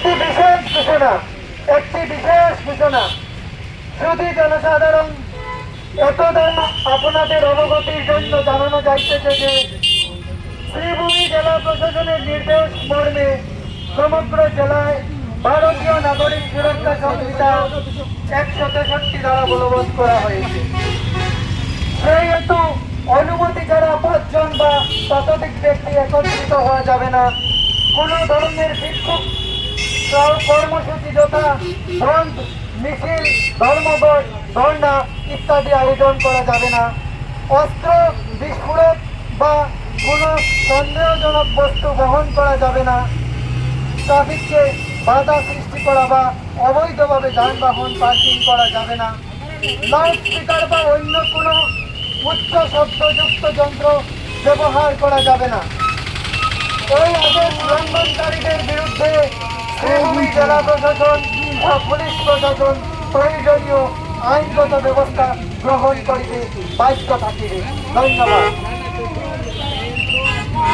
একটি বিশেষ ঘোষণা একটি বিশেষ ঘোষণা শুধু জনসাধারণ এতটা আপনাদের অবগতির জন্য জানানো যাইতেছে যে, শ্রীভূমি জেলা প্রশাসনের নির্দেশ মর্মে সমগ্র জেলায় ভারতীয় নাগরিক সুরক্ষা সংহিতা একশো তেষট্টি দ্বারা বলবৎ করা হয়েছে। সেহেতু অনুমতি ছাড়া পাঁচজন বা শতাধিক ব্যক্তি একত্রিত হওয়া যাবে না। কোনো ধরনের বিক্ষোভ কর্মসূচি যথা বন্ধ, মিছিল, ধর্মঘট, ধর্ণা ইত্যাদি আয়োজন করা যাবে না। অস্ত্র, বিস্ফোরক বা কোনো সন্দেহজনক বস্তু বহন করা যাবে না। ট্রাফিককে বাধা সৃষ্টি করা বা অবৈধভাবে যানবাহন পার্কিং করা যাবে না। লাউড স্পিকার বা অন্য কোনো উচ্চ শব্দযুক্ত যন্ত্র ব্যবহার করা যাবে না। এই আদেশ শ্রীভূমি জেলা প্রশাসন ও পুলিশ প্রশাসন প্রয়োজনীয় আইনগত ব্যবস্থা গ্রহণ করিতে বাধ্য থাকিবে ধন্যবাদ।